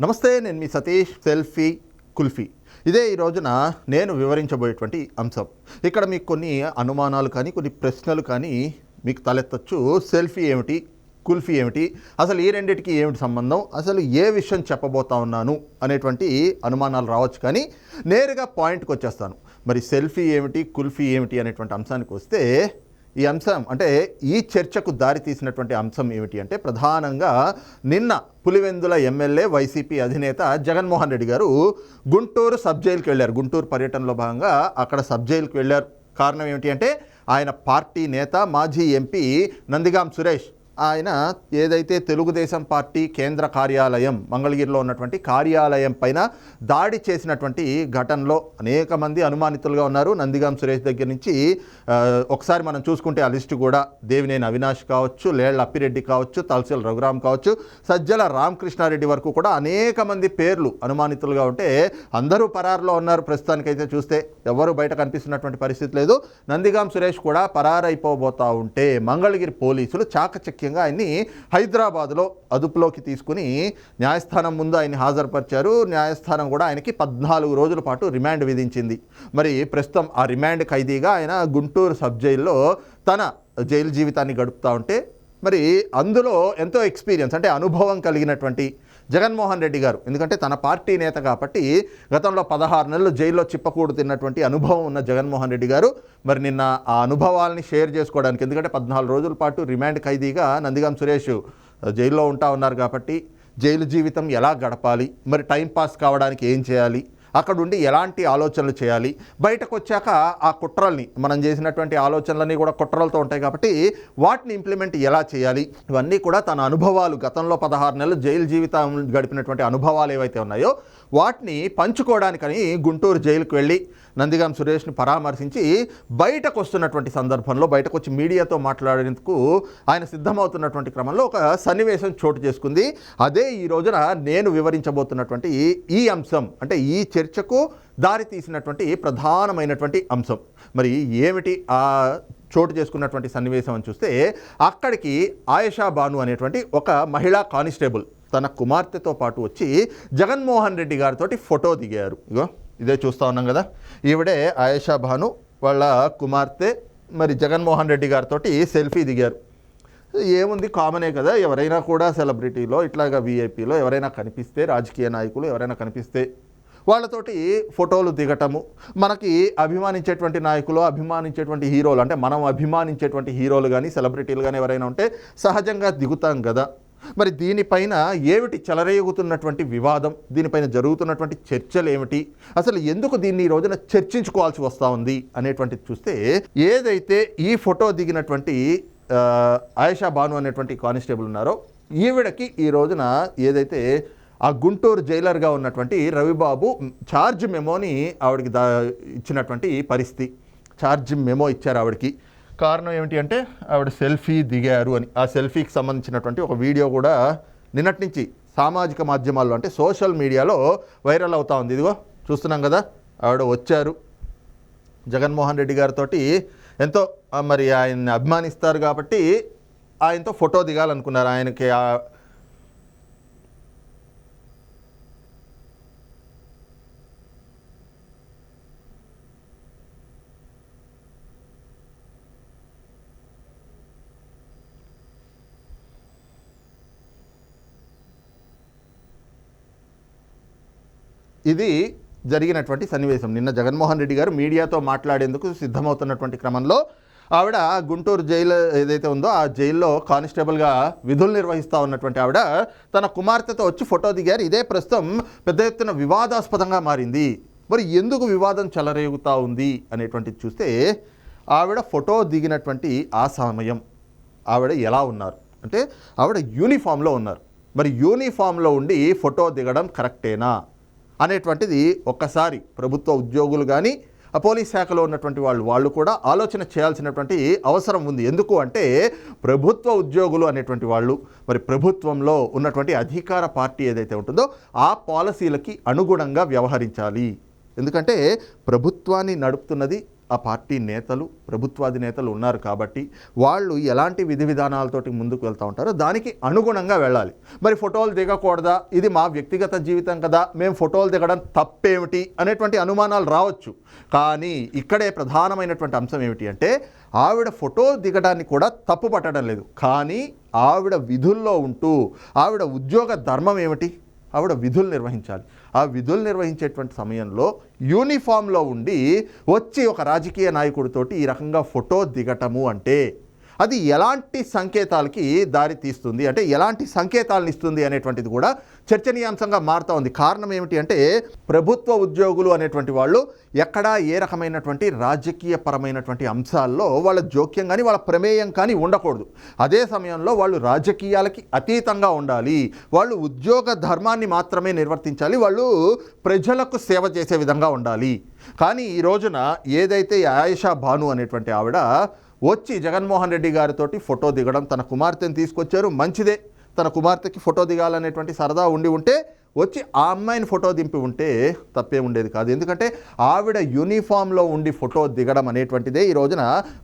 నమస్తే నేను మీ సతీష్ సెల్ఫీ కుల్ఫీ. ఇదే ఈ రోజున నేను వివరించబోయేటువంటి అంశం. ఇక్కడ మీకు కొన్ని అనుమానాలు కానీ కొన్ని ప్రశ్నలు కానీ మీకు తలెత్తచ్చు. సెల్ఫీ ఏమిటి? కుల్ఫీ ఏమిటి? అసలు ఈ రెండింటికి ఏమిటి సంబంధం? అసలు ఏ విషయం చెప్పబోతా ఉన్నాను? అనేటువంటి అనుమానాలు రావచ్చు కానీ నేరుగా పాయింట్కి వచ్చేస్తాను మరి సెల్ఫీ ఏమిటి? కుల్ఫీ ఏమిటి? అనేటువంటి అంశానికి వస్తే ఈ అంశం అంటే ఈ చర్చకు దారి తీసినటువంటి అంశం ఏమిటి అంటే ప్రధానంగా నిన్న పులివెందుల ఎమ్మెల్యే వైసీపీ అధినేత జగన్మోహన్ రెడ్డి గారు గుంటూరు సబ్ జైలుకి వెళ్ళారు. గుంటూరు పర్యటనలో భాగంగా అక్కడ సబ్ జైలుకి వెళ్ళారు. కారణం ఏమిటి అంటే ఆయన పార్టీ నేత మాజీ ఎంపీ నందిగాం సురేష్. ఆయన ఏదైతే తెలుగుదేశం పార్టీ కేంద్ర కార్యాలయం మంగళగిరిలో ఉన్నటువంటి కార్యాలయం పైన దాడి చేసినటువంటి ఘటనలో అనేక మంది అనుమానితులుగా ఉన్నారు. నందిగాం సురేష్ దగ్గర నుంచి ఒకసారి మనం చూసుకుంటే ఆ లిస్టు కూడా దేవినేని అవినాష్ కావచ్చు లేళ్ళ అప్పిరెడ్డి కావచ్చు తలసిల రఘురామ్ కావచ్చు సజ్జల రామకృష్ణారెడ్డి వరకు కూడా అనేక మంది పేర్లు అనుమానితులుగా ఉంటే అందరూ పరారులో ఉన్నారు. ప్రస్తుతానికైతే చూస్తే ఎవరు బయట కనిపిస్తున్నటువంటి పరిస్థితి లేదు. నందిగాం సురేష్ కూడా పరారైపోబోతా ఉంటే మంగళగిరి పోలీసులు చాకచక్య ముఖ్యంగా ఆయన్ని హైదరాబాద్లో అదుపులోకి తీసుకుని న్యాయస్థానం ముందు ఆయన్ని హాజరుపరిచారు. న్యాయస్థానం కూడా ఆయనకి పద్నాలుగు రోజుల పాటు రిమాండ్ విధించింది. మరి ప్రస్తుతం ఆ రిమాండ్ ఖైదీగా ఆయన గుంటూరు సబ్ జైల్లో తన జైలు జీవితాన్ని గడుపుతూ ఉంటే మరి అందులో ఎంతో ఎక్స్పీరియన్స్ అంటే అనుభవం కలిగినటువంటి జగన్మోహన్ రెడ్డి గారు. ఎందుకంటే తన పార్టీ నేత కాబట్టి గతంలో పదహారు నెలలు జైల్లో చిప్పకూడు తిన్నటువంటి అనుభవం ఉన్న జగన్మోహన్ రెడ్డి గారు మరి నిన్న ఆ అనుభవాల్ని షేర్ చేసుకోవడానికి ఎందుకంటే పద్నాలుగు రోజుల పాటు రిమాండ్ ఖైదీగా నందిగాం సురేష్ జైల్లో ఉంటా ఉన్నారు కాబట్టి జైలు జీవితం ఎలా గడపాలి మరి టైం పాస్ కావడానికి ఏం చేయాలి అక్కడ ఉండి ఎలాంటి ఆలోచనలు చేయాలి? బయటకు వచ్చాక ఆ కుట్రల్ని మనం చేసినటువంటి ఆలోచనలన్నీ కూడా కుట్రలతో ఉంటాయి కాబట్టి వాటిని ఇంప్లిమెంట్ ఎలా చేయాలి? ఇవన్నీ కూడా తన అనుభవాలు గతంలో పదహారు నెలలు జైలు జీవితం గడిపినటువంటి అనుభవాలు ఏవైతే ఉన్నాయో వాటిని పంచుకోవడానికని గుంటూరు జైలుకు వెళ్ళి నందిగాం సురేష్ని పరామర్శించి బయటకు వస్తున్నటువంటి సందర్భంలో బయటకు వచ్చి మీడియాతో మాట్లాడేందుకు ఆయన సిద్ధమవుతున్నటువంటి క్రమంలో ఒక సన్నివేశం చోటు చేసుకుంది. అదే ఈ రోజున నేను వివరించబోతున్నటువంటి ఈ- అంశం అంటే ఈ చర్చకు దారి తీసినటువంటి ప్రధానమైనటువంటి అంశం. మరి ఏమిటి ఆ చోటు చేసుకున్నటువంటి సన్నివేశం అని చూస్తే అక్కడికి ఆయేషా బాను అనేటువంటి ఒక మహిళా కానిస్టేబుల్ తన కుమార్తెతో పాటు వచ్చి జగన్మోహన్ రెడ్డి గారితో ఫోటో దిగారు. ఇగో ఇదే చూస్తూ ఉన్నాం కదా. ఈవిడే ఆయేషా భాను వాళ్ళ కుమార్తె మరి జగన్మోహన్ రెడ్డి గారితో సెల్ఫీ దిగారు. ఏముంది కామనే కదా. ఎవరైనా కూడా సెలబ్రిటీలో ఇట్లాగా వీఐపీలో ఎవరైనా కనిపిస్తే రాజకీయ నాయకులు ఎవరైనా కనిపిస్తే వాళ్ళతోటి ఫోటోలు దిగటము మనకి అభిమానించేటువంటి నాయకులు అభిమానించేటువంటి హీరోలు అంటే మనం అభిమానించేటువంటి హీరోలు కానీ సెలబ్రిటీలు కానీ ఎవరైనా ఉంటే సహజంగా దిగుతాం కదా. మరి దీనిపైన ఏమిటి చెలరేగుతున్నటువంటి వివాదం? దీనిపైన జరుగుతున్నటువంటి చర్చలు ఏమిటి? అసలు ఎందుకు దీన్ని ఈ రోజున చర్చించుకోవాల్సి వస్తూ ఉంది అనేటువంటిది చూస్తే ఏదైతే ఈ ఫోటో దిగినటువంటి ఆయేషా బాను అనేటువంటి కానిస్టేబుల్ ఉన్నారో ఈవిడకి ఈ రోజున ఏదైతే ఆ గుంటూరు జైలర్గా ఉన్నటువంటి రవిబాబు ఛార్జ్ మెమోని ఆవిడకి దా ఇచ్చినటువంటి పరిస్థితి. ఛార్జ్ మెమో ఇచ్చారు ఆవిడకి. కారణం ఏమిటి అంటే ఆవిడ సెల్ఫీ దిగారు అని. ఆ సెల్ఫీకి సంబంధించినటువంటి ఒక వీడియో కూడా నిన్నటి నుంచి సామాజిక మాధ్యమాల్లో అంటే సోషల్ మీడియాలో వైరల్ అవుతా ఉంది. ఇదిగో చూస్తున్నాం కదా ఆవిడ వచ్చారు. జగన్మోహన్ రెడ్డి గారితో ఎంతో మరి ఆయన్ని అభిమానిస్తారు కాబట్టి ఆయనతో ఫోటో దిగాలనుకున్నారు. ఆయనకి ఇది జరిగినటువంటి సన్నివేశం. నిన్న జగన్మోహన్ రెడ్డి గారు మీడియాతో మాట్లాడేందుకు సిద్ధమవుతున్నటువంటి క్రమంలో ఆవిడ గుంటూరు జైలు ఏదైతే ఉందో ఆ జైల్లో కానిస్టేబుల్గా విధులు నిర్వహిస్తూ ఉన్నటువంటి ఆవిడ తన కుమార్తెతో వచ్చి ఫోటో దిగారు. ఇదే ప్రస్తుతం పెద్ద ఎత్తున వివాదాస్పదంగా మారింది. మరి ఎందుకు వివాదం చెలరేగుతూ ఉంది అనేటువంటిది చూస్తే ఆవిడ ఫోటో దిగినటువంటి ఆ సమయం ఆవిడ ఎలా ఉన్నారు? అంటే ఆవిడ యూనిఫామ్లో ఉన్నారు. మరి యూనిఫామ్లో ఉండి ఫోటో దిగడం కరెక్టేనా? అనేటువంటిది ఒక్కసారి ప్రభుత్వ ఉద్యోగులు కానీ ఆ పోలీస్ శాఖలో ఉన్నటువంటి వాళ్ళు వాళ్ళు కూడా ఆలోచన చేయాల్సినటువంటి అవసరం ఉంది. ఎందుకు అంటే ప్రభుత్వ ఉద్యోగులు అనేటువంటి వాళ్ళు మరి ప్రభుత్వంలో ఉన్నటువంటి అధికార పార్టీ ఏదైతే ఉంటుందో ఆ పాలసీలకి అనుగుణంగా వ్యవహరించాలి. ఎందుకంటే ప్రభుత్వాన్ని నడుపుతున్నది ఆ పార్టీ నేతలు ప్రభుత్వాధినేతలు ఉన్నారు కాబట్టి వాళ్ళు ఎలాంటి విధి విధానాలతోటి ముందుకు వెళ్తూ ఉంటారో దానికి అనుగుణంగా వెళ్ళాలి. మరి ఫోటోలు దిగకూడదా? ఇది మా వ్యక్తిగత జీవితం కదా మేము ఫోటోలు దిగడం తప్పేమిటి? అనేటువంటి అనుమానాలు రావచ్చు. కానీ ఇక్కడే ప్రధానమైనటువంటి అంశం ఏమిటి అంటే ఆవిడ ఫోటో దిగడాన్ని కూడా తప్పు పట్టడం లేదు. కానీ ఆవిడ విధుల్లో ఉంటూ ఆవిడ ఉద్యోగ ధర్మం ఏమిటి? ఆవిడ విధులు నిర్వహించాలి. ఆ విధులు నిర్వహించేటువంటి సమయంలో యూనిఫామ్లో ఉండి వచ్చి ఒక రాజకీయ నాయకుడితోటి ఈ రకంగా ఫోటో దిగటము అంటే అది ఎలాంటి సంకేతాలకి దారి తీస్తుంది? అంటే ఎలాంటి సంకేతాలను ఇస్తుంది అనేటువంటిది కూడా చర్చనీయాంశంగా మారుతూ ఉంది. కారణం ఏమిటి అంటే ప్రభుత్వ ఉద్యోగులు అనేటువంటి వాళ్ళు ఎక్కడా ఏ రకమైనటువంటి రాజకీయ పరమైనటువంటి అంశాల్లో వాళ్ళ జోక్యం కానీ వాళ్ళ ప్రమేయం కానీ ఉండకూడదు. అదే సమయంలో వాళ్ళు రాజకీయాలకి అతీతంగా ఉండాలి. వాళ్ళు ఉద్యోగ ధర్మాన్ని మాత్రమే నిర్వర్తించాలి. వాళ్ళు ప్రజలకు సేవ చేసే విధంగా ఉండాలి. కానీ ఈ రోజున ఏదైతే ఆయేషా భాను అనేటువంటి ఆవిడ వచ్చి జగన్మోహన్ రెడ్డి గారితో ఫోటో దిగడం తన కుమార్తెను తీసుకొచ్చారు. మంచిదే. తన కుమార్తెకి ఫోటో దిగాలనేటువంటి సరదా ఉండి ఉంటే వచ్చి ఆ అమ్మాయిని ఫోటో దింపి ఉంటే తప్పే ఉండేది కాదు. ఎందుకంటే ఆవిడ యూనిఫామ్లో ఉండి ఫోటో దిగడం అనేటువంటిదే ఈ రోజున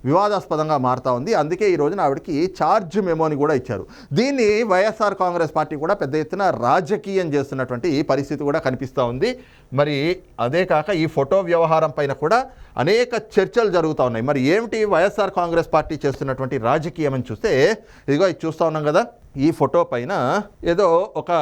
వివాదాస్పదంగా మారుతా ఉంది. అందుకే ఈ రోజున ఆవిడకి ఛార్జ్ మెమోని కూడా ఇచ్చారు. దీన్ని వైఎస్ఆర్ కాంగ్రెస్ పార్టీ కూడా పెద్ద ఎత్తున రాజకీయం చేస్తున్నటువంటి పరిస్థితి కూడా కనిపిస్తూ ఉంది. మరి అదే కాక ఈ ఫోటో వ్యవహారం పైన కూడా అనేక చర్చలు జరుగుతూ ఉన్నాయి. మరి ఏమిటి వైఎస్ఆర్ కాంగ్రెస్ పార్టీ చేస్తున్నటువంటి రాజకీయం అని చూస్తే ఇదిగో ఇది చూస్తూ ఉన్నాం కదా ఈ ఫోటో పైన ఏదో ఒక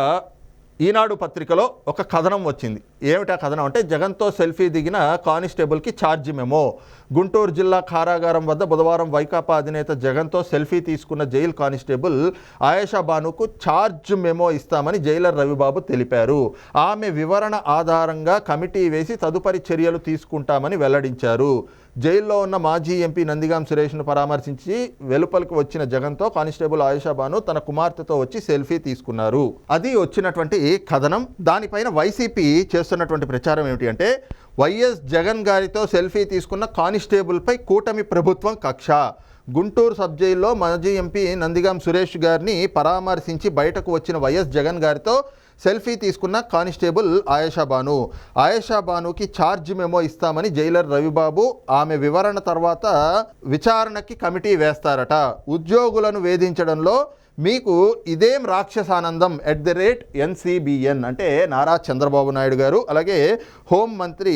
ఈనాడు పత్రికలో ఒక కథనం వచ్చింది. ఏమిటా కథనం అంటే జగన్తో సెల్ఫీ దిగిన కానిస్టేబుల్కి ఛార్జ్ మెమో. గుంటూరు జిల్లా కారాగారం వద్ద బుధవారం వైకాపా అధినేత జగన్తో సెల్ఫీ తీసుకున్న జైలు కానిస్టేబుల్ ఆయేషా బానుకు ఛార్జ్ మెమో ఇస్తామని జైలర్ రవిబాబు తెలిపారు. ఆమె వివరణ ఆధారంగా కమిటీ వేసి తదుపరి చర్యలు తీసుకుంటామని వెల్లడించారు. జైల్లో ఉన్న మాజీ ఎంపీ నందిగాం సురేష్ను పరామర్శించి వెలుపలికి వచ్చిన జగన్తో కానిస్టేబుల్ ఆయుషాబాను తన కుమార్తెతో వచ్చి సెల్ఫీ తీసుకున్నారు. అది వచ్చినటువంటి కథనం. దానిపైన వైసీపీ చేస్తున్నటువంటి ప్రచారం ఏమిటి అంటే వైఎస్ జగన్ గారితో సెల్ఫీ తీసుకున్న కానిస్టేబుల్పై కూటమి ప్రభుత్వం కక్ష. గుంటూరు సబ్ జైల్లో మాజీ ఎంపీ నందిగాం సురేష్ గారిని పరామర్శించి బయటకు వచ్చిన వైఎస్ జగన్ గారితో సెల్ఫీ తీసుకున్న కానిస్టేబుల్ ఆయేషా బాను. ఆయేషా బానుకి ఛార్జ్ మెమో ఇస్తామని జైలర్ రవిబాబు ఆమె వివరణ తర్వాత విచారణకి కమిటీ వేస్తారట. ఉద్యోగులను వేధించడంలో మీకు ఇదేం రాక్షసానందం ఎట్ ది రేట్ ఎన్సీబీఎన్ అంటే నారా చంద్రబాబు నాయుడు గారు అలాగే హోం మంత్రి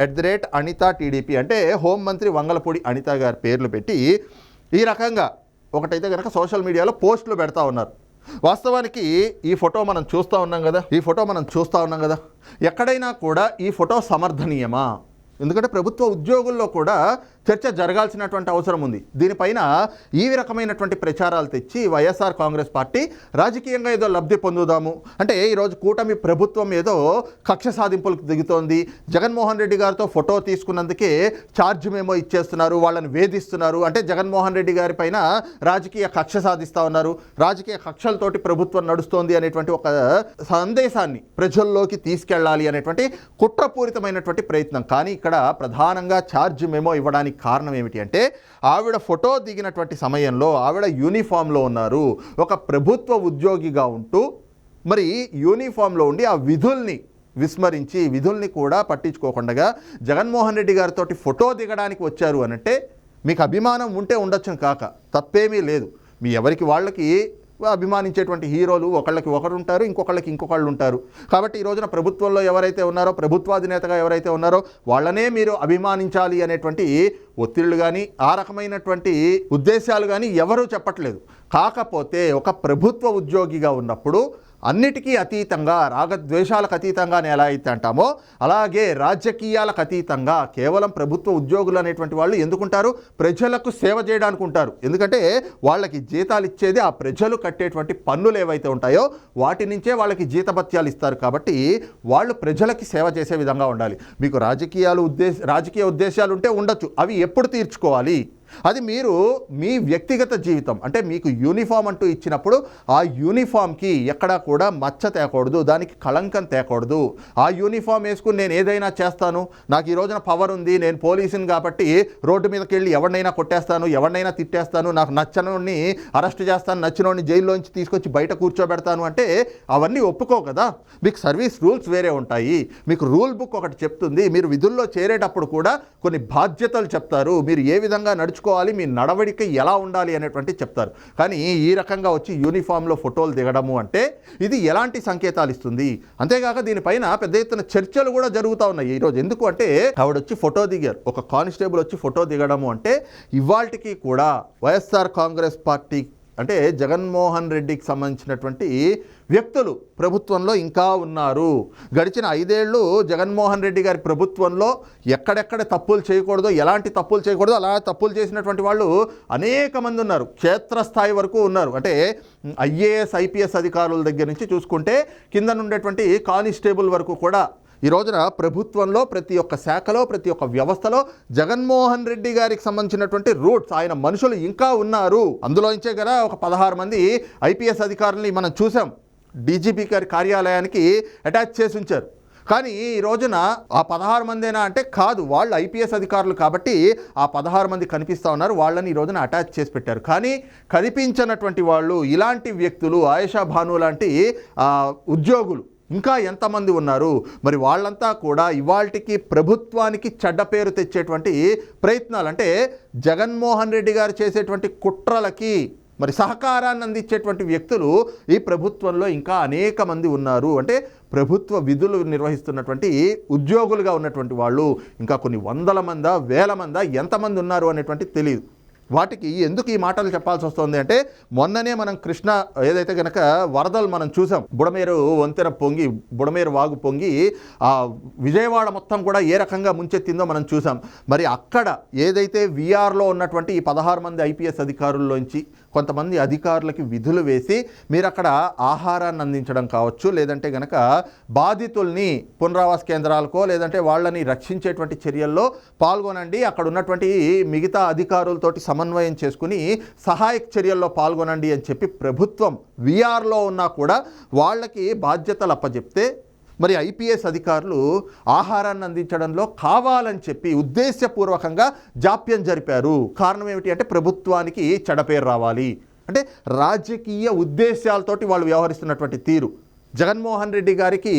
at the rate Anitha TDP అంటే హోం మంత్రి వంగలపూడి అనిత గారి పేర్లు పెట్టి ఈ రకంగా ఒకటైతే కనుక సోషల్ మీడియాలో పోస్టులు పెడతా ఉన్నారు. వాస్తవానికి ఈ ఫోటో మనం చూస్తూ ఉన్నాం కదా? ఈ ఫోటో మనం చూస్తూ ఉన్నాం కదా? ఎక్కడైనా కూడా ఈ ఫోటో సమర్థనీయమా? ఎందుకంటే ప్రభుత్వ ఉద్యోగుల్లో కూడా చర్చ జరగాల్సినటువంటి అవసరం ఉంది. దీనిపైన ఈ రకమైనటువంటి ప్రచారాలు తెచ్చి వైఎస్ఆర్ కాంగ్రెస్ పార్టీ రాజకీయంగా ఏదో లబ్ధి పొందుదాము. అంటే ఈరోజు కూటమి ప్రభుత్వం ఏదో కక్ష సాధింపులకు దిగుతోంది. జగన్మోహన్ రెడ్డి గారితో ఫోటో తీసుకున్నందుకే ఛార్జ్ మేమో ఇచ్చేస్తున్నారు వాళ్ళని వేధిస్తున్నారు. అంటే జగన్మోహన్ రెడ్డి గారి పైన రాజకీయ కక్ష సాధిస్తూ ఉన్నారు. రాజకీయ కక్షలతోటి ప్రభుత్వం నడుస్తోంది అనేటువంటి ఒక సందేశాన్ని ప్రజల్లోకి తీసుకెళ్ళాలి అనేటువంటి కుట్రపూరితమైనటువంటి ప్రయత్నం. కానీ ఇక్కడ ప్రధానంగా ఛార్జ్ మేమో ఇవ్వడానికి కారణం ఏమిటి అంటే ఆవిడ ఫోటో దిగినటువంటి సమయంలో ఆవిడ యూనిఫామ్లో ఉన్నారు. ఒక ప్రభుత్వ ఉద్యోగిగా ఉంటూ మరి యూనిఫామ్లో ఉండి ఆ విధుల్ని విస్మరించి విధుల్ని కూడా పట్టించుకోకుండా జగన్మోహన్ రెడ్డి గారితో ఫోటో దిగడానికి వచ్చారు అనంటే మీకు అభిమానం ఉంటే ఉండొచ్చు కాక తప్పేమీ లేదు. మీ ఎవరికి వాళ్ళకి అభిమానించేటువంటి హీరోలు ఒకళ్ళకి ఒకరు ఉంటారు ఇంకొకళ్ళకి ఇంకొకళ్ళు ఉంటారు కాబట్టి ఈ రోజున ప్రభుత్వంలో ఎవరైతే ఉన్నారో ప్రభుత్వాధినేతగా ఎవరైతే ఉన్నారో వాళ్ళనే మీరు అభిమానించాలి అనేటువంటి ఒత్తిళ్ళు కానీ ఆ రకమైనటువంటి ఉద్దేశాలు కానీ ఎవరూ చెప్పట్లేదు. కాకపోతే ఒక ప్రభుత్వ ఉద్యోగిగా ఉన్నప్పుడు అన్నిటికీ అతీతంగా రాగద్వేషాలకు అతీతంగానే ఎలా అయితే అంటామో అలాగే రాజకీయాలకు అతీతంగా కేవలం ప్రభుత్వ ఉద్యోగులు అనేటువంటి వాళ్ళు ఎందుకుంటారు? ప్రజలకు సేవ చేయడానికి ఉంటారు. ఎందుకంటే వాళ్ళకి జీతాలు ఇచ్చేది ఆ ప్రజలు కట్టేటువంటి పన్నులు ఏవైతే ఉంటాయో వాటి నుంచే వాళ్ళకి జీతభత్యాలు ఇస్తారు కాబట్టి వాళ్ళు ప్రజలకి సేవ చేసే విధంగా ఉండాలి. మీకు రాజకీయాలు ఉద్దేశ రాజకీయ ఉద్దేశాలు ఉంటే ఉండొచ్చు. అవి ఎప్పుడు తీర్చుకోవాలి? అది మీరు మీ వ్యక్తిగత జీవితం అంటే మీకు యూనిఫామ్ అంటూ ఇచ్చినప్పుడు ఆ యూనిఫామ్కి ఎక్కడా కూడా మచ్చ తేకూడదు దానికి కళంకం తేకూడదు. ఆ యూనిఫామ్ వేసుకుని నేను ఏదైనా చేస్తాను నాకు ఈ రోజున పవర్ ఉంది నేను పోలీసుని కాబట్టి రోడ్డు మీదకి వెళ్ళి ఎవరినైనా కొట్టేస్తాను ఎవరినైనా తిట్టేస్తాను నాకు నచ్చనోడిని అరెస్ట్ చేస్తాను నచ్చినోడిని జైల్లోంచి తీసుకొచ్చి బయట కూర్చోబెడతాను అంటే అవన్నీ ఒప్పుకో కదా. మీకు సర్వీస్ రూల్స్ వేరే ఉంటాయి. మీకు రూల్ బుక్ ఒకటి చెప్తుంది మీరు విధుల్లో చేరేటప్పుడు కూడా కొన్ని బాధ్యతలు చెప్తారు. మీరు ఏ విధంగా నడుచుకోవాలి మీ నడవడిక ఎలా ఉండాలి అనేటువంటి చెప్తారు. కానీ ఈ రకంగా వచ్చి యూనిఫామ్లో ఫోటోలు దిగడము అంటే ఇది ఎలాంటి సంకేతాలు ఇస్తుంది? అంతేకాక దీనిపైన పెద్ద ఎత్తున చర్చలు కూడా జరుగుతూ ఉన్నాయి ఈరోజు ఎందుకు అంటే ఆవిడ వచ్చి ఫోటో దిగారు. ఒక కానిస్టేబుల్ వచ్చి ఫోటో దిగడము అంటే ఇవాళకి కూడా వైఎస్ఆర్ కాంగ్రెస్ పార్టీ అంటే జగన్మోహన్ రెడ్డికి సంబంధించినటువంటి వ్యక్తులు ప్రభుత్వంలో ఇంకా ఉన్నారు. గడిచిన ఐదేళ్ళు జగన్మోహన్ రెడ్డి గారి ప్రభుత్వంలో ఎక్కడెక్కడ తప్పులు చేయకూడదో ఎలాంటి తప్పులు చేయకూడదో అలా తప్పులు చేసినటువంటి వాళ్ళు అనేక మంది ఉన్నారు. క్షేత్రస్థాయి వరకు ఉన్నారు. అంటే ఐఏఎస్ ఐపీఎస్ అధికారుల దగ్గర నుంచి చూసుకుంటే కింద నుండేటువంటి కానిస్టేబుల్ వరకు కూడా ఈ రోజున ప్రభుత్వంలో ప్రతి ఒక్క శాఖలో ప్రతి ఒక్క వ్యవస్థలో జగన్మోహన్ రెడ్డి గారికి సంబంధించినటువంటి రూట్స్ ఆయన మనుషులు ఇంకా ఉన్నారు. అందులో నుంచే కదా ఒక పదహారు మంది ఐపీఎస్ అధికారులని మనం చూసాం. డీజీపీ గారి కార్యాలయానికి అటాచ్ చేసి ఉంచారు. కానీ ఈ రోజున ఆ పదహారు మందేనా అంటే కాదు వాళ్ళు ఐపీఎస్ అధికారులు కాబట్టి ఆ పదహారు మంది కనిపిస్తూ ఉన్నారు వాళ్ళని ఈ రోజున అటాచ్ చేసి పెట్టారు. కానీ కనిపించినటువంటి వాళ్ళు ఇలాంటి వ్యక్తులు ఆయేషా భాను లాంటి ఉద్యోగులు ఇంకా ఎంతమంది ఉన్నారు? మరి వాళ్ళంతా కూడా ఇవాళ్టికి ప్రభుత్వానికి చెడ్డ పేరు తెచ్చేటువంటి ప్రయత్నాలు అంటే జగన్మోహన్ రెడ్డి గారు చేసేటువంటి కుట్రలకి మరి సహకారాన్ని అందించేటువంటి వ్యక్తులు ఈ ప్రభుత్వంలో ఇంకా అనేక మంది ఉన్నారు. అంటే ప్రభుత్వ విధులు నిర్వహిస్తున్నటువంటి ఉద్యోగులుగా ఉన్నటువంటి వాళ్ళు ఇంకా కొన్ని వందల మందా వేల మందా ఎంతమంది ఉన్నారు అనేటువంటి తెలియదు వాటికి ఎందుకు ఈ మాటలు చెప్పాల్సి వస్తుంది అంటే మొన్ననే మనం కృష్ణ ఏదైతే గనక వరదలు మనం చూసాం బుడమేరు వంతెన పొంగి బుడమేరు వాగు పొంగి ఆ విజయవాడ మొత్తం కూడా ఏ రకంగా ముంచెత్తిందో మనం చూసాం. మరి అక్కడ ఏదైతే విఆర్లో ఉన్నటువంటి ఈ పదహారు మంది ఐపీఎస్ అధికారుల్లోంచి కొంతమంది అధికారులకి విధులు వేసి మీరు అక్కడ ఆహారాన్ని అందించడం కావచ్చు లేదంటే గనక బాధితుల్ని పునరావాస కేంద్రాలకో లేదంటే వాళ్ళని రక్షించేటువంటి చర్యల్లో పాల్గొనండి. అక్కడ ఉన్నటువంటి మిగతా అధికారులతోటి సమన్వయం చేసుకుని సహాయక చర్యల్లో పాల్గొనండి అని చెప్పి ప్రభుత్వం విఆర్లో ఉన్నా కూడా వాళ్ళకి బాధ్యతలు అప్పచెప్తే మరి ఐపీఎస్ అధికారులు ఆహారాన్ని అందించడంలో కావాలని చెప్పి ఉద్దేశపూర్వకంగా జాప్యం జరిపారు. కారణం ఏమిటి అంటే ప్రభుత్వానికి చెడపేరు రావాలి. అంటే రాజకీయ ఉద్దేశాలతోటి వాళ్ళు వ్యవహరిస్తున్నటువంటి తీరు. జగన్మోహన్ రెడ్డి గారికి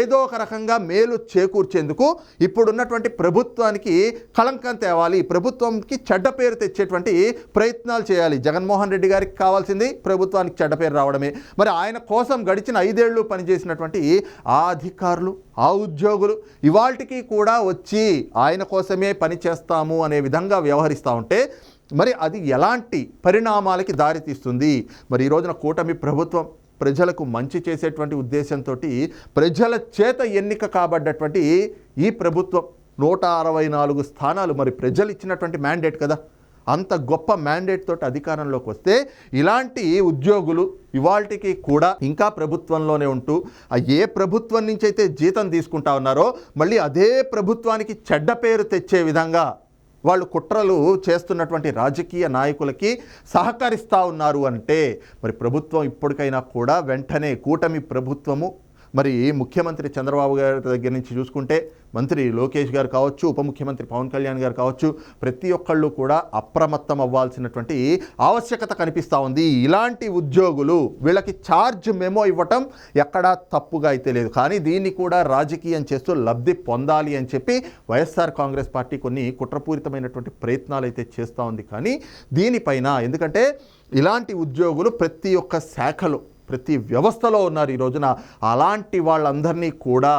ఏదో ఒక రకంగా మేలు చేకూర్చేందుకు ఇప్పుడున్నటువంటి ప్రభుత్వానికి కళంకం తేవాలి ప్రభుత్వంకి చెడ్డ పేరు తెచ్చేటువంటి ప్రయత్నాలు చేయాలి. జగన్మోహన్ రెడ్డి గారికి కావాల్సింది ప్రభుత్వానికి చెడ్డ పేరు రావడమే. మరి ఆయన కోసం గడిచిన ఐదేళ్ళు పనిచేసినటువంటి ఆ అధికారులు ఆ ఉద్యోగులు ఇవాళకి కూడా వచ్చి ఆయన కోసమే పని చేస్తాము అనే విధంగా వ్యవహరిస్తూ ఉంటే మరి అది ఎలాంటి పరిణామాలకి దారితీస్తుంది? మరి ఈ రోజున కూటమి ప్రభుత్వం ప్రజలకు మంచి చేసేటువంటి ఉద్దేశంతో ప్రజల చేత ఎన్నిక కాబడ్డటువంటి ఈ ప్రభుత్వం నూట అరవై నాలుగు స్థానాలు మరి ప్రజలు ఇచ్చినటువంటి మ్యాండేట్ కదా. అంత గొప్ప మ్యాండేట్ తోటి అధికారంలోకి వస్తే ఇలాంటి ఉద్యోగులు ఇవాళకి కూడా ఇంకా ప్రభుత్వంలోనే ఉంటూ ఆ ఏ ప్రభుత్వం నుంచి అయితే జీతం తీసుకుంటా ఉన్నారో మళ్ళీ అదే ప్రభుత్వానికి చెడ్డ పేరు తెచ్చే విధంగా వాళ్ళు కుట్రలు చేస్తున్నటువంటి రాజకీయ నాయకులకి సహకరిస్తూ ఉన్నారు అంటే మరి ప్రభుత్వం ఇప్పటికైనా కూడా వెంటనే కూటమి ప్రభుత్వము మరి ముఖ్యమంత్రి చంద్రబాబు గారి దగ్గర నుంచి చూసుకుంటే మంత్రి లోకేష్ గారు కావచ్చు ఉప ముఖ్యమంత్రి పవన్ కళ్యాణ్ గారు కావచ్చు ప్రతి ఒక్కళ్ళు కూడా అప్రమత్తం అవ్వాల్సినటువంటి ఆవశ్యకత కనిపిస్తూ ఉంది. ఇలాంటి ఉద్యోగులు వీళ్ళకి ఛార్జ్ మెమో ఇవ్వటం ఎక్కడా తప్పుగా అయితే లేదు. కానీ దీన్ని కూడా రాజకీయం చేస్తూ లబ్ధి పొందాలి అని చెప్పి వైఎస్ఆర్ కాంగ్రెస్ పార్టీ కొన్ని కుట్రపూరితమైనటువంటి ప్రయత్నాలు అయితే చేస్తూ ఉంది. కానీ దీనిపైన ఎందుకంటే ఇలాంటి ఉద్యోగులు ప్రతి ఒక్క శాఖలో ప్రతి వ్యవస్థలో ఉన్నారు ఈ రోజున. అలాంటి వాళ్ళందరినీ కూడా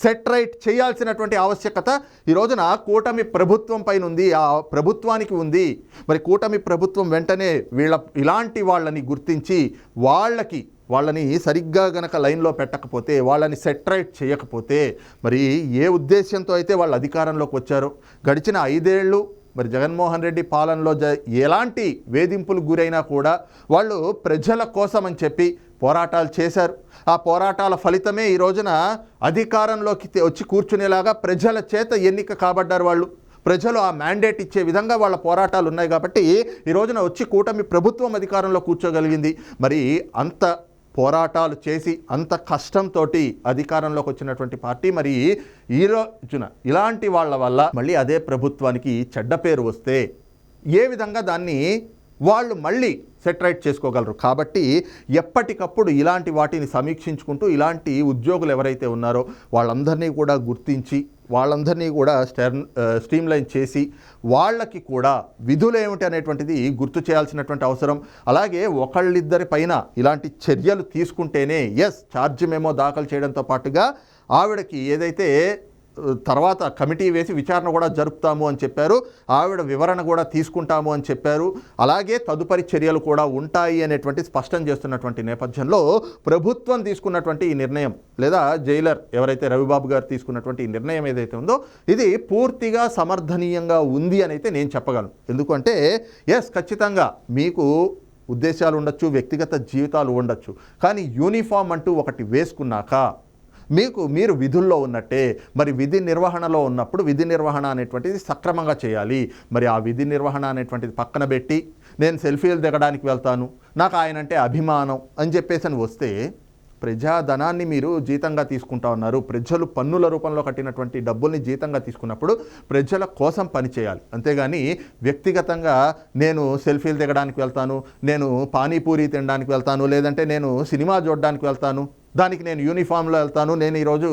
సెట్రైట్ చేయాల్సినటువంటి ఆవశ్యకత ఈ రోజున కూటమి ప్రభుత్వం పైన ఉంది ఆ ప్రభుత్వానికి ఉంది. మరి కూటమి ప్రభుత్వం వెంటనే వీళ్ళ ఇలాంటి వాళ్ళని గుర్తించి వాళ్ళకి వాళ్ళని సరిగ్గా గనక లైన్లో పెట్టకపోతే వాళ్ళని సెట్రైట్ చేయకపోతే మరి ఏ ఉద్దేశంతో అయితే వాళ్ళు అధికారంలోకి వచ్చారో గడిచిన ఐదేళ్ళు మరి జగన్మోహన్ రెడ్డి పాలనలో జ ఎలాంటి వేధింపులు గురైనా కూడా వాళ్ళు ప్రజల కోసం అని చెప్పి పోరాటాలు చేశారు. ఆ పోరాటాల ఫలితమే ఈ రోజున అధికారంలోకి వచ్చి కూర్చునేలాగా ప్రజల చేత ఎన్నిక కాబడ్డారు వాళ్ళు. ప్రజలు ఆ మ్యాండేట్ ఇచ్చే విధంగా వాళ్ళ పోరాటాలు ఉన్నాయి కాబట్టి ఈ రోజున వచ్చి కూటమి ప్రభుత్వం అధికారంలో కూర్చోగలిగింది. మరి అంత పోరాటాలు చేసి అంత కష్టంతో అధికారంలోకి వచ్చినటువంటి పార్టీ మరి ఈ రోజున ఇలాంటి వాళ్ళ వల్ల మళ్ళీ అదే ప్రభుత్వానికి చెడ్డ పేరు వస్తే ఏ విధంగా దాన్ని వాళ్ళు మళ్ళీ సెటరైట్ చేసుకోగలరు. కాబట్టి ఎప్పటికప్పుడు ఇలాంటి వాటిని సమీక్షించుకుంటూ ఇలాంటి ఉద్యోగులు ఎవరైతే ఉన్నారో వాళ్ళందరినీ కూడా గుర్తించి వాళ్ళందరినీ కూడా స్టెర్న్ స్ట్రీమ్లైన్ చేసి వాళ్ళకి కూడా విధులు ఏమిటి అనేటువంటిది గుర్తు చేయాల్సినటువంటి అవసరం. అలాగే ఒకళ్ళిద్దరి పైన ఇలాంటి చర్యలు తీసుకుంటేనే ఎస్ ఛార్జ్ మేమో దాఖలు చేయడంతో పాటుగా ఆవిడకి ఏదైతే తర్వాత కమిటీ వేసి విచారణ కూడా జరుపుతాము అని చెప్పారు. ఆవిడ వివరణ కూడా తీసుకుంటాము అని చెప్పారు. అలాగే తదుపరి చర్యలు కూడా ఉంటాయి అనేటువంటి స్పష్టం చేస్తున్నటువంటి నేపథ్యంలో ప్రభుత్వం తీసుకున్నటువంటి ఈ నిర్ణయం లేదా జైలర్ ఎవరైతే రవిబాబు గారు తీసుకున్నటువంటి ఈ నిర్ణయం ఏదైతే ఉందో ఇది పూర్తిగా సమర్థనీయంగా ఉంది అని అయితే నేను చెప్పగలను. ఎందుకంటే ఎస్ ఖచ్చితంగా మీకు ఉద్దేశాలు ఉండొచ్చు వ్యక్తిగత జీవితాలు ఉండొచ్చు. కానీ యూనిఫామ్ అంటూ ఒకటి వేసుకున్నాక మీకు మీరు విధుల్లో ఉన్నట్టే మరి విధి నిర్వహణలో ఉన్నప్పుడు విధి నిర్వహణ అనేటువంటిది సక్రమంగా చేయాలి. మరి ఆ విధి నిర్వహణ అనేటువంటిది పక్కన పెట్టి నేను సెల్ఫీలు దిగడానికి వెళ్తాను నాకు ఆయన అంటే అభిమానం అని చెప్పేసి అని వస్తే ప్రజాధనాన్ని మీరు జీతంగా తీసుకుంటా ఉన్నారు. ప్రజలు పన్నుల రూపంలో కట్టినటువంటి డబ్బుల్ని జీతంగా తీసుకున్నప్పుడు ప్రజల కోసం పనిచేయాలి అంతేగాని వ్యక్తిగతంగా నేను సెల్ఫీలు దిగడానికి వెళ్తాను నేను పానీపూరి తినడానికి వెళ్తాను లేదంటే నేను సినిమా చూడడానికి వెళ్తాను దానికి నేను యూనిఫామ్లో వెళ్తాను నేను ఈరోజు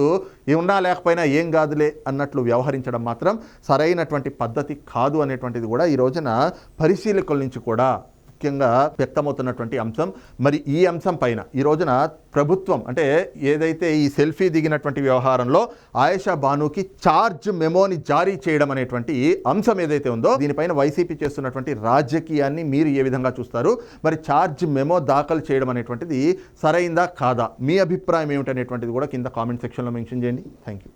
ఉన్నా లేకపోయినా ఏం కాదులే అన్నట్లు వ్యవహరించడం మాత్రం సరైనటువంటి పద్ధతి కాదు అనేటువంటిది కూడా ఈ రోజున పరిశీలకుల నుంచి కూడా ముఖ్యంగా వ్యక్తమవుతున్నటువంటి అంశం. మరి ఈ అంశం పైన ఈ రోజున ప్రభుత్వం అంటే ఏదైతే ఈ సెల్ఫీ దిగినటువంటి వ్యవహారంలో ఆయేషా బానుకి చార్జ్ మెమోని జారీ చేయడం అనేటువంటి అంశం ఏదైతే ఉందో దీనిపైన వైసీపీ చేస్తున్నటువంటి రాజకీయాన్ని మీరు ఏ విధంగా చూస్తారు? మరి చార్జ్ మెమో దాఖలు చేయడం అనేటువంటిది సరైందా కాదా? మీ అభిప్రాయం ఏమిటనేటువంటిది కూడా కింద కామెంట్ సెక్షన్లో మెన్షన్ చేయండి. Thank you